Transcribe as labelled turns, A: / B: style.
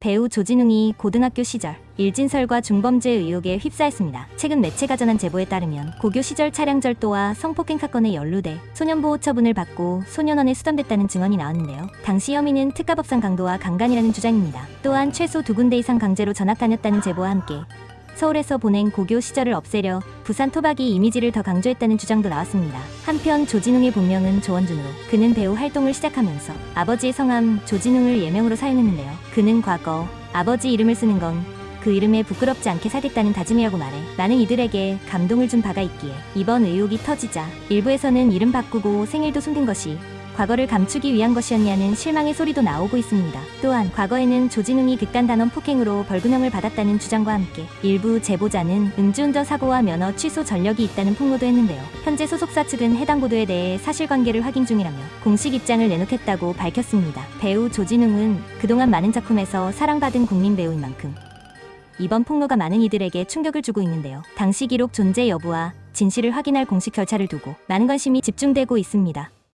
A: 배우 조진웅이 고등학교 시절 일진설과 중범죄 의혹에 휩싸였습니다. 최근 매체가 전한 제보에 따르면 고교 시절 차량 절도와 성폭행 사건에 연루돼 소년보호 처분을 받고 소년원에 수감됐다는 증언이 나왔는데요. 당시 혐의는 특가법상 강도와 강간이라는 주장입니다. 또한 최소 두 군데 이상 강제로 전학 다녔다는 제보와 함께 서울에서 보낸 고교 시절을 없애려 부산 토박이 이미지를 더 강조했다는 주장도 나왔습니다. 한편 조진웅의 본명은 조원준으로 그는 배우 활동을 시작하면서 아버지의 성함 조진웅을 예명으로 사용했는데요. 그는 과거 아버지 이름을 쓰는 건 그 이름에 부끄럽지 않게 살겠다는 다짐이라고 말해 많은 이들에게 감동을 준 바가 있기에 이번 의혹이 터지자 일부에서는 이름 바꾸고 생일도 숨긴 것이 과거를 감추기 위한 것이었냐는 실망의 소리도 나오고 있습니다. 또한 과거에는 조진웅이 극단 단원 폭행으로 벌금형을 받았다는 주장과 함께 일부 제보자는 음주운전 사고와 면허 취소 전력이 있다는 폭로도 했는데요. 현재 소속사 측은 해당 보도에 대해 사실관계를 확인 중이라며 공식 입장을 내놓겠다고 밝혔습니다. 배우 조진웅은 그동안 많은 작품에서 사랑받은 국민 배우인 만큼 이번 폭로가 많은 이들에게 충격을 주고 있는데요. 당시 기록 존재 여부와 진실을 확인할 공식 절차를 두고 많은 관심이 집중되고 있습니다.